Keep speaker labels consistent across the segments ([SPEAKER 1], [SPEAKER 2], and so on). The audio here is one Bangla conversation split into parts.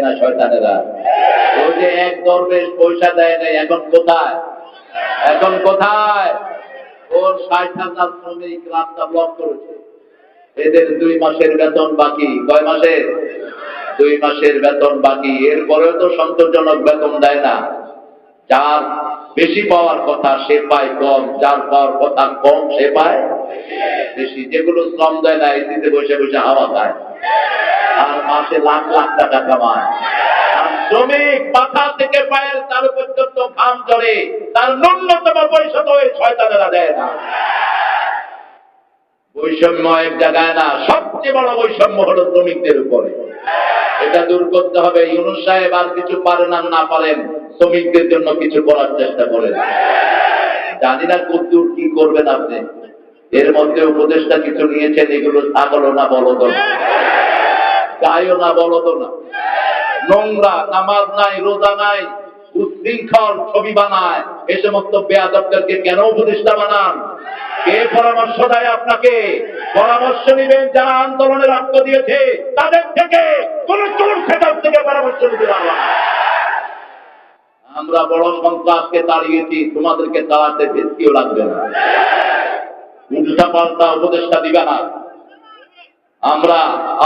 [SPEAKER 1] দেয় না শয়তানেরা। ওই যে এক দরবেশ পয়সা দেয় নাই, এখন কোথায়? এখন কোথায়? ওর ষাট হাজার শ্রমিক রাস্তা ব্লক করেছে। এদের দুই মাসের বেতন বাকি। কয় মাসের দুই মাসের বেতন বাকি। এরপরেও তো সন্তোষজনক বেতন দেয় না। যার বেশি পাওয়ার কথা সে পায় কম, যার পাওয়ার কথা কম সে পায় বেশি। যেগুলো শ্রম দেয় না, এসিতে বসে বসে হাওয়া খায়। মাসে লাখ লাখ টাকা কামায় তো সাহেব আর কিছু পারেন আর না পারেন, শ্রমিকদের জন্য কিছু করার চেষ্টা করেন। জানি না কদ্দূর কি করবেন আপনি। এর মধ্যে উপদেশটা কিছু নিয়েছেন, এগুলো ছাগল না বলদ। না গায়ও না বলদ না। নোংরা, নামাজ নাই, রোজা নাই উশৃঙ্খল ছবি বানায়। এ সমস্ত বেয়াদবদেরকে কেন উপদেষ্টা বানান? কে পরামর্শ দেয় আপনাকে? পরামর্শ নিবেন যারা আন্দোলনে রক্ত দিয়েছে, তাদের থেকে কোন চোর সেটার থেকে পরামর্শ নিতে পারবা আমরা বড় সন্ত্রাসকে দাঁড়িয়েছি তোমাদেরকে তাড়াতে ভেস্কিও লাগবে না। উল্টা পাল্টা উপদেষ্টা দিবে না। আমরা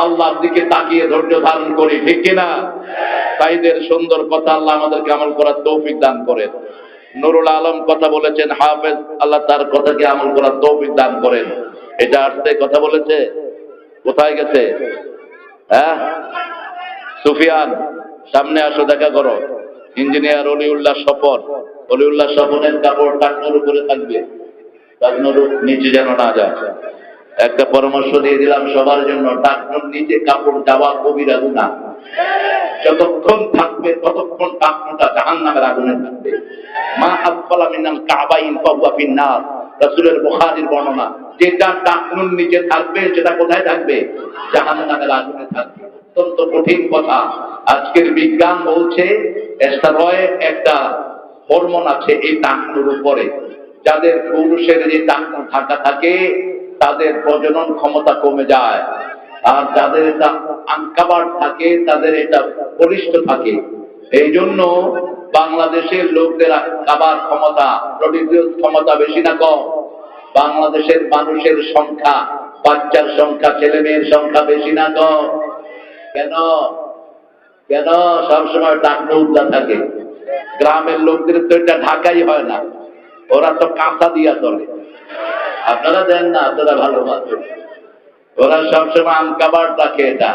[SPEAKER 1] আল্লাহর দিকে তাকিয়ে ধৈর্য ধারণ করি, ঠিক কিনা? তাইদের সুন্দর কথা আল্লাহ আমাদেরকে আমল করার তৌফিক দান করেন। নুরুল আলম কথা বলেছেন, হাফেজ, আল্লাহ তার কথাকে আমল করার তৌফিক দান করেন। এটা আসতে কথা বলেছে? কোথায় গেছে? হ্যাঁ? সুফিয়ান, সামনে আসো, দেখা করো। ইঞ্জিনিয়ার অলিউল্লাহ স্বপন অলিউল্লাহ স্বপনের কাপড় টাকনোর উপরে থাকবে। টাকনোর নিচে যেন না যায়। একটা পরামর্শ দিয়ে দিলাম, সবার জন্য টাকনোর নিচে কাপড় যাওয়া কবিরা গুণা। যতক্ষণ থাকবে, ততক্ষণ টাকনোটা জাহান নামের আগুনে থাকবে। মা আসফালা মিনাল কাবাইন ফাহুয়া ফিন্নার, রাসূলের বুখারীর বর্ণনা। যেটা টাকনুর নিচে থাকবে, সেটা কোথায় থাকবে? জাহান নামের আগুনে থাকবে। অত্যন্ত কঠিন কথা। আজকের বিজ্ঞান বলছে একটা হরমোন আছে এই টাকনুর উপরে। যাদের পুরুষের যে টাকনু থাকা থাকে তাদের প্রজনন ক্ষমতা কমে যায়। আর যাদের এটা আনকাবার থাকে, তাদের এটা বলিষ্ঠ থাকে। এই জন্য বাংলাদেশের লোকদের খাবার ক্ষমতা প্রডিউস ক্ষমতা বেশি না কম। বাংলাদেশের মানুষের সংখ্যা, বাচ্চার সংখ্যা ছেলে মেয়ের সংখ্যা বেশি না কম। কেন? কেন? সবসময় টাকনো উদ্যা থাকে। গ্রামের লোকদের তো এটা ঢাকাই হয় না। ওরা তো কাঁচা দিয়া চলে। আপনারা দেন না, আপনারা ভালো মানুষ ওরা সবসময় আম কাবার রাখে এটা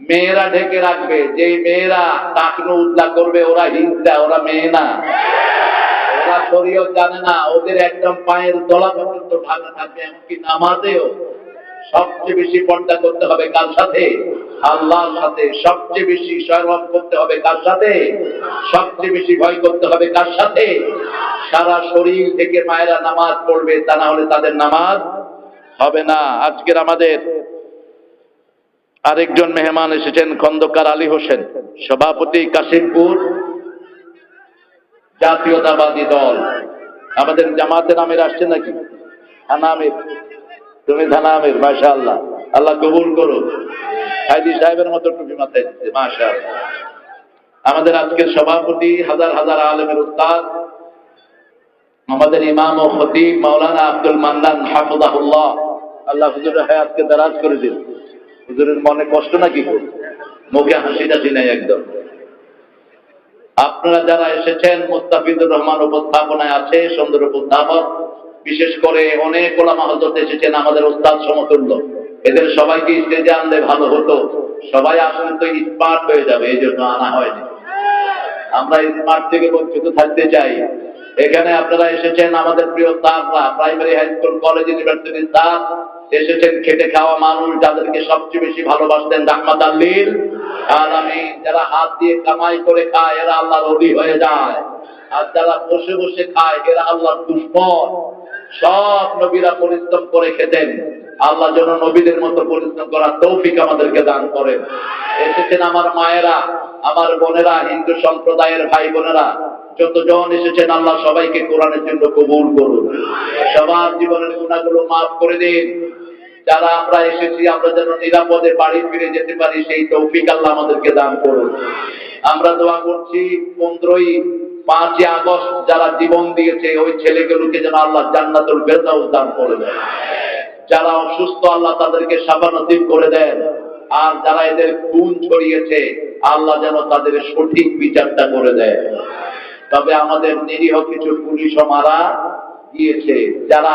[SPEAKER 1] মেয়েরা ঢেকে রাখবে যে মেয়েরা টাকনু উদ্লা করবে, ওরা হিংসা, ওরা মেয়ে না। ওরা শরীয়ত জানে না, ওদের একদম পায়ের তলা পর্যন্ত ঢাকা থাকবে, এমনকি নামাজেও সবচেয়ে বেশি পর্দা করতে হবে কার সাথে? আল্লাহর সাথে। সবচেয়ে বেশি সরব করতে হবে কার সাথে? সবচেয়ে বেশি ভয় করতে হবে কার সাথে? সারা শরীর থেকে মায়েরা নামাজ পড়বে, তা না হলে তাদের নামাজ হবে না। আজকের আমাদের আরেকজন মেহমান এসেছেন, খন্দকার আলী হোসেন, সভাপতি কাশিমপুর জাতীয়তাবাদী দল। আমাদের জামাতে নামের আসছে নাকি? থানা আমির তুমি থানা আমির মাসা আল্লাহ আল্লাহ কবুল করো। সাইদি সাহেবের মতো টুপি মাথায় দিচ্ছে মাসা আমাদের আজকের সভাপতি হাজার হাজার আলেমের উস্তাদ আমাদের ইমাম ও খতিব মাওলানা আব্দুল মান্নান হাফিজাহুল্লাহ। আল্লাহ হুজুরের হায়াতকে দারাজ করে দিন। হুজুরের মনে কষ্ট নাকি? মুখে হাসি টাসি নাই একদম। আপনারা যারা এসেছেন, মুস্তাফিজুর রহমান উপস্থাপনায় আছে, সুন্দর উপস্থাপক, বিশেষ করে অনেক ওলামা হজরত এসেছেন আমাদের উস্তাদ সমতুল্য। এদের সবাইকে স্টেজে আনলে ভালো হতো। সবাই আসলে তো স্মার্ট হয়ে যাবে, এই জন্য আনা হয়নি। আমরা স্মার্ট থেকে বঞ্চিত থাকতে চাই। এখানে আপনারা এসেছেন আমাদের প্রিয় স্টাফরা primary high school college university staff এসেছেন খেটে খাওয়া মানুষ যাদেরকে সবচেয়ে বেশি ভালোবাসতেন রাহমাত আল্লিল আর আমি যারা হাত দিয়ে কামাই করে খায়, এরা আল্লাহর অলি হয়ে যায়। আর যারা বসে বসে খায়, এরা আল্লাহর দুশ্মন। সব নবীরা পরিশ্রম করে খেতেন। আল্লাহ যেন নবীদের মতো পরিশ্রম করার তৌফিক আমাদেরকে দান করেন। এসেছেন আমার মায়েরা। আমার বোনেরা, হিন্দু সম্প্রদায়ের ভাই বোনেরা, যতজন এসেছেন, আল্লাহ সবাইকে কোরআনের জন্য কবুল করুন। সবার জীবনের গুণাগুলো মাফ করে দিন। যারা আমরা এসেছি, আমরা যেন নিরাপদে বাড়ি ফিরে যেতে পারি, সেই তৌফিক আল্লাহ আমাদেরকে দান করুন। আমরা দোয়া করছি, পনেরোই পাঁচই আগস্ট যারা জীবন দিয়েছে, ওই ছেলেগুলোকে যেন আল্লাহ জান্নাতুল ফেরদাউস দান করে দেয় যারা অসুস্থ, আল্লাহ তাদেরকে সাবানতিব করে দেন। আর যারা এদের খুন ছড়িয়েছে আল্লাহ যেন তাদের সঠিক বিচারটা করে দেয়। তবে আমাদের নিরীহ কিছু পুলিশও মারা গিয়েছে, যারা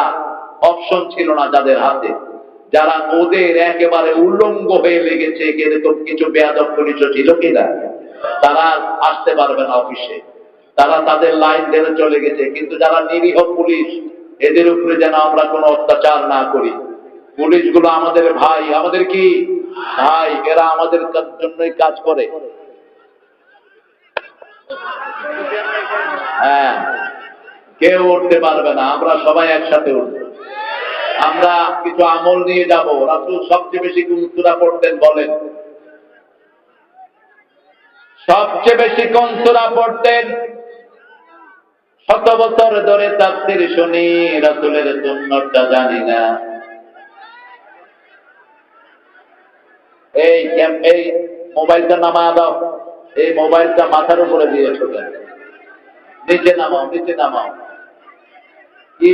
[SPEAKER 1] অপশন ছিল না যাদের হাতে। যারা ওদের একেবারে উল্লঙ্গ হয়ে লেগেছে এরকম কিছু বেয়াদব পুলিশও ছিল কিনা? তারা আসতে পারবে না অফিসে। তারা তাদের লাইন ধরে চলে গেছে, কিন্তু যারা নিরীহ পুলিশ, এদের উপরে যেন আমরা কোনো অত্যাচার না করি। পুলিশগুলো আমাদের ভাই, আমাদের কি? ভাই, এরা আমাদের জন্যই কাজ করে? হ্যাঁ কেউ উঠতে পারবে না, আমরা সবাই একসাথে উঠবো। আমরা কিছু আমল নিয়ে যাব, রাসুল সবচেয়ে বেশি কোন সূরা পড়তেন বলেন? সবচেয়ে বেশি কোন সূরা পড়তেন? শত বছর ধরে তাফসীর শুনি, রাসূলের সুন্নতটা জানি না। এই এই মোবাইলটা নামা দাও। এই মোবাইলটা মাথার উপরে দিয়ে ছোটেন নিচে নামাও নিচে নামাও। কি?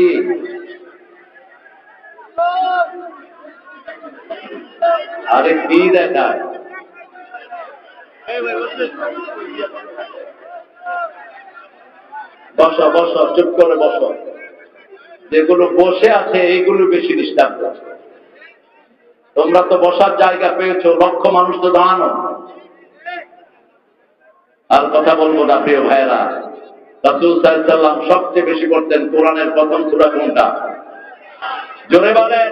[SPEAKER 1] আরে কি দেখায় বসো বসো, চুপ করে বসো। যেগুলো বসে আছে, এইগুলো বেশি ডিস্টার্ব করছে তোমরা তো বসার জায়গা পেয়েছ, লক্ষ মানুষ তো দাঁড়ানো আর কথা বলব না, প্রিয় ভাইরা রাসুল সাল্লাম সবচেয়ে বেশি করতেন কোরআনের প্রথম সূরা কোনটা? জোরে বলেন,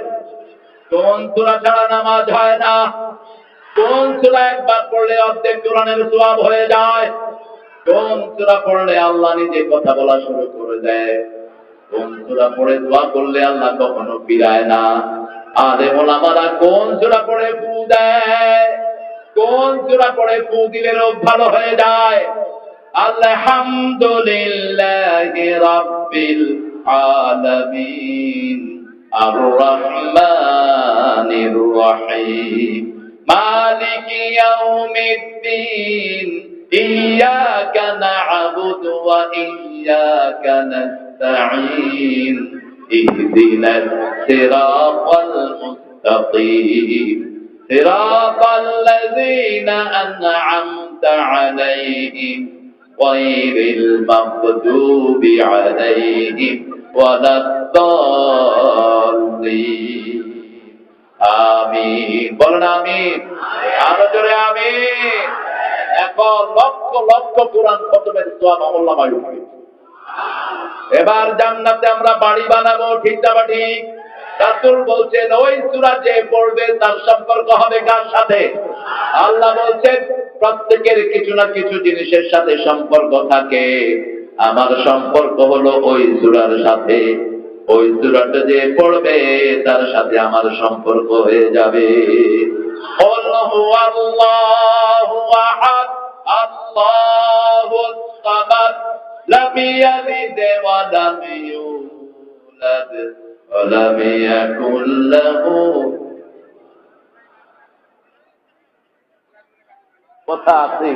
[SPEAKER 1] কোন সূরা ছাড়া নামাজ হয় না? কোন সূরা একবার পড়লে অর্ধেক কোরআনের সওয়াব হয়ে যায়? কোন সূরা পড়লে আল্লাহ নিজে কথা বলা শুরু করে দেয়? কোন সূরা পড়ে দোয়া করলে আল্লাহ কখনো ফিরায় না? আরে ওলামারা কোন সূরা পড়ে ফু দেয় কোন সূরা পড়ে ফু দিলে রোগ ভালো হয়ে যায় আলহামদুলিল্লাহি রাব্বিল আলামিন আর রহমানির রহিম মালিক ইয়াউমিদ্দিন إياك نعبد وإياك نستعين اهدنا الصراط المستقيم صراط الذين أنعمت عليهم غير المغضوب عليهم ولا الضالين আমিন বলেন আমিন আরো জোরে আমিন এখন লক্ষ লক্ষ কোরআন খতমের সোয়াব আমল্লা বায়ু এবার জান্নাতে আমরা বাড়ি বানাবো ঠিকটা বাটি বাড়ি রাসুল বলছেন, ওই সুরা যে পড়বে তার সম্পর্ক হবে কার সাথে? আল্লাহ বলছেন, প্রত্যেকের কিছু না কিছু জিনিসের সাথে সম্পর্ক থাকে। আমার সম্পর্ক হলো ওই সুরার সাথে। ওই সুরাটা যে পড়বে, তার সাথে আমার সম্পর্ক হয়ে যাবে। আল্লাহ আল্লাহ الله أحد الله الصمد لم يلد ولم يولد ولم يكن له কথা আছে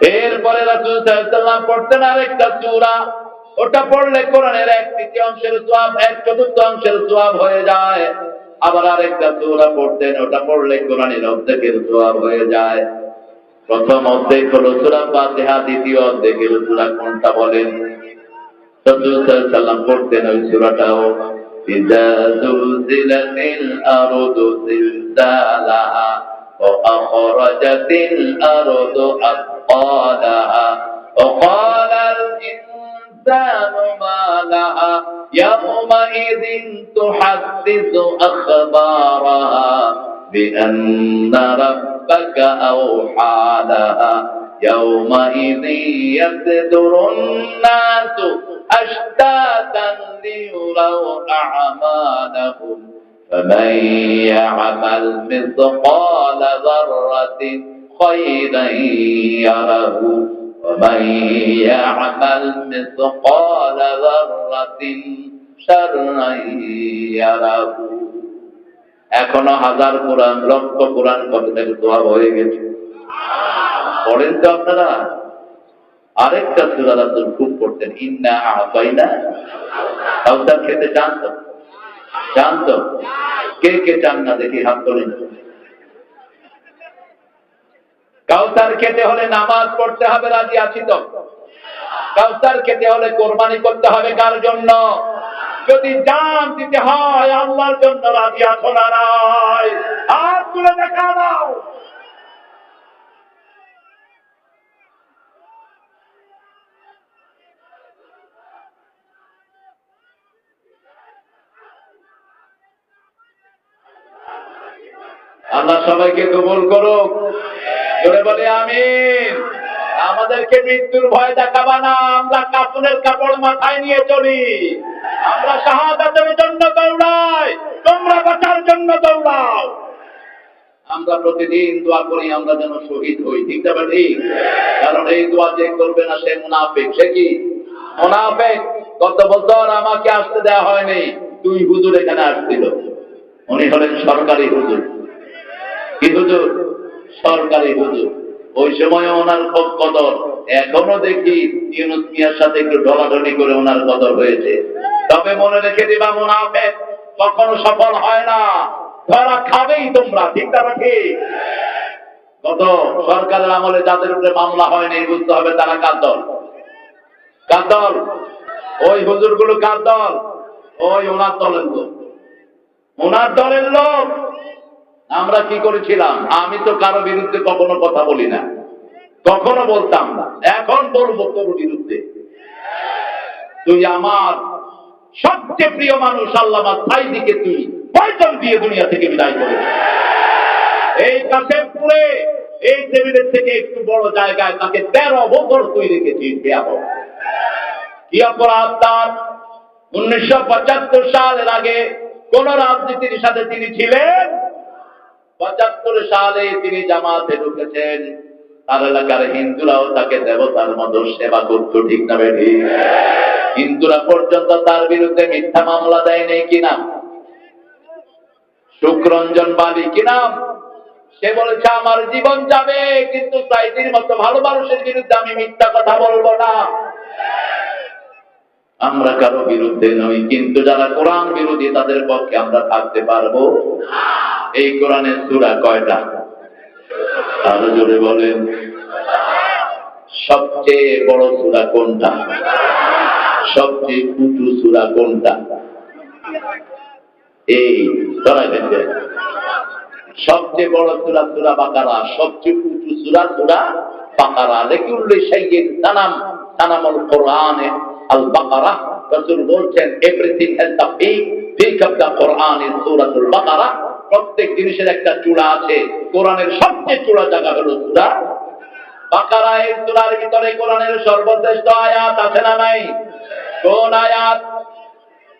[SPEAKER 1] এরপরে রাসূল সাল্লাল্লাহু পড়তেন আরেকটা সূরা ওটা পড়লে কোরআনের এক তৃতীয় অংশের সোয়াব এক চতুর্থ অংশের সোয়াব হয়ে যায় আবার আরেকটা সূরা পড়তেন ওটা পড়লে কোরআনের অর্ধেকের সোয়াব হয়ে যায় প্রথম অর্ধেক হলো সূরা ফাতিহা দ্বিতীয় অর্ধেকের সূরা কোনটা বলেন রাসূল সাল্লাল্লাহু পড়তেন ওই সূরাটাও إذا زلزلت الأرض زلزالها وأخرجت الأرض أثقالها وقال الإنسان ما لها يومئذ تحدث أخبارها بأن ربك ربك أوحى لها يومئذ يبدر الناس أشتاتا ليروا أعمالهم. فمن يعمل مثقال ذرة خيرا يره. ومن يعمل مثقال ذرة شرا يره. এখনও হাজার কোরআন, লক্ষ কোরআন থেকে দোয়া হয়ে গেছে। পড়েন তো আপনারা? আরেকটা সুরা রাসূল খুব পড়তেন, ইন্না আতাইনা কাউসার খেতে চান তো? চান তো? কে কে চান না দেখি হাত তোলেন। কাউসার খেতে হলে নামাজ পড়তে হবে, রাজি আছি তো? কাউসার খেতে হলে কোরবানি করতে হবে, কার জন্য? যদি জান দিতে হয়, আল্লাহর জন্য রাজি আছো না হাত তুলে দেখা দাও। আল্লাহ সবাইকে কবুল করুক। জোরে বলে, আমিন। আমাদেরকে মৃত্যুর ভয় দেখাবা না, আমরা কাপড়ের কাপড় মাথায় নিয়ে চলি। আমরা শাহাদাতের জন্য দৌড়াই। তোমরা বাঁচার জন্য দৌড়াও। আমরা প্রতিদিন দোয়া করি, আমরা যেন শহীদ হই। ঠিক ঠিক কারণ এই দোয়া যে করবে না সে মুনাফিক। সে কি? মুনাফিক। গত বছর আমাকে আসতে দেওয়া হয়নি। দুই হুজুর এখানে আসছিল। উনি হলেন সরকারি হুজুর। কি হুজুর? সরকারি হুজুর। ওই সময় ওনার খুব কদর। এখনও দেখি ইউনুস মিয়ার সাথে একটু ঢলাঢলি করে ওনার কদর হয়েছে। তবে মনে রেখে দিবা মুনাফেক, কখনো সফল হয় না। ধরা খাবেই তোমরা, ঠিক না ঠিক? কত সরকারের আমলে যাদের উপরে মামলা হয়নি, বুঝতে হবে তারা কার দল? কার দল? ওই হুজুরগুলো কার দল? ওই ওনার দলের লোক। ওনার দলের লোক। আমরা কি করেছিলাম? আমি তো কারও বিরুদ্ধে কখনো কথা বলি না। কখনো বলতাম না। এখন বলব তোর বিরুদ্ধে। তুই আমার সবচেয়ে প্রিয় মানুষ আল্লাহ তাই দিকে তুই পয়জন দিয়ে দুনিয়া থেকে বিদায় করে এই কাশেমপুরে, এই টেবিলের থেকে একটু বড় জায়গায় তাকে তেরো বছর তুই রেখেছিস কি অপরাধ তার? উনিশশো পঁচাত্তর সালের আগে কোন রাজনীতির সাথে তিনি ছিলেন? পঁচাত্তর সালে তিনি জামাতে ঢুকেছেন। তার এলাকার হিন্দুরাও তাকে দেবতার মতো সেবা করতো, ঠিক না বেঠি হিন্দুরা পর্যন্ত তার বিরুদ্ধে মিথ্যা মামলা দেয়নি কিনা সুখরঞ্জন বালি কিনা সে বলেছে, আমার জীবন যাবে, কিন্তু সাইদির মতো ভালো মানুষের বিরুদ্ধে আমি মিথ্যা কথা বলব না। আমরা কারও বিরুদ্ধে নই, কিন্তু যারা কোরআন বিরোধী তাদের পক্ষে আমরা থাকতে পারব? এই কোরআনের সুরা কয়টা? আরও জোরে বলেন। সবচেয়ে বড় সুরা কোনটা? সবচেয়ে উঁচু সুরা কোনটা? এই, ধরা গেছে। সবচেয়ে বড় সুরা সুরা বাকারা, সবচেয়ে উঁচু সুরা সুরা বাকারা। উল্লেখ সাইয়েদ সানাম সানামুল কোরআনে আল বাকারা রাসূল বলছেন everything has the peak peak of the Quran is Suratul Baqara প্রত্যেক জিনিসের একটা চূড়া আছে। কোরআনের সবচেয়ে চূড়া জায়গা হলো সূরা বাকারা এই সূরার ভিতরে কোরআনের সর্বশ্রেষ্ঠ আয়াত আছে না নাই? কোন আয়াত?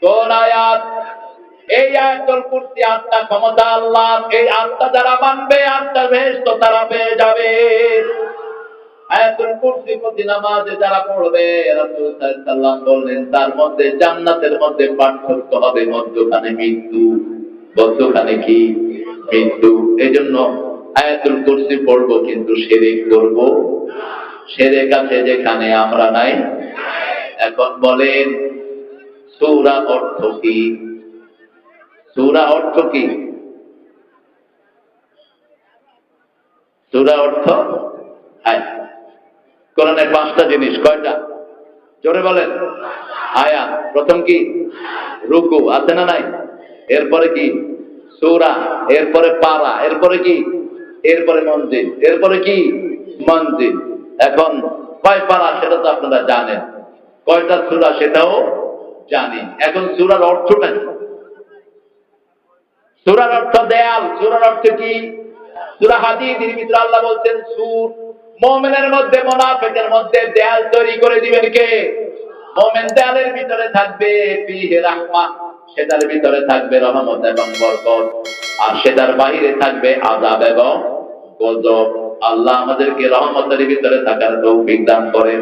[SPEAKER 1] কোন আয়াত? এই আয়াতুল কুরসি আত্মা ক্ষমতা আল্লাহ। এই আত্মা যারা মানবে তারা পেয়ে যাবে। আয়াতুল প্রতি নামাজে যারা পড়বে, রাসূল সাল্লাল্লাহু বললেন, তার মধ্যে জান্নাতের মধ্যে পার্থক্য হবে মধ্যখানে মৃত্যু। মধ্যখানে কি? মৃত্যু এজন্য আয়াতুল কুরসি পড়ব, কিন্তু শিরিক করব। শিরিক আছে যেখানে আমরা নাই। এখন বলেন, সূরা অর্থ কি? সূরা অর্থ কি? সূরা অর্থ? আয়াত কোরআনের পাঁচটা জিনিস, কয়টা? জোরে বলেন। আয়া প্রথম কি? রুকু, আছে না নাই? এরপরে কি? সূরা, এরপরে পারা, এরপরে কি? এরপরে মঞ্জিল, এরপরে কি? মঞ্জিল। এখন কয় পারা সেটা তো আপনারা জানেন। কয়টা সূরা সেটাও জানি। এখন সূরার অর্থটা কি? সূরার অর্থ দেয়াল, সূরার অর্থ কি? সূরা হাদীদের ভিতরে আল্লাহ বলছেন, সূর। মুমিনের মধ্যে, মুনাফিকের মধ্যে দেয়াল তৈরি করে দিবেন কে? মোমেন দেয়ালের ভিতরে থাকবে, ফিহি রাহমা। সেটার ভিতরে থাকবে রহমত এবং বরকত, আর সেটার বাহিরে থাকবে আজাব এবং গজব। আল্লাহ আমাদেরকে রহমতের ভিতরে থাকার তৌফিক দান করেন।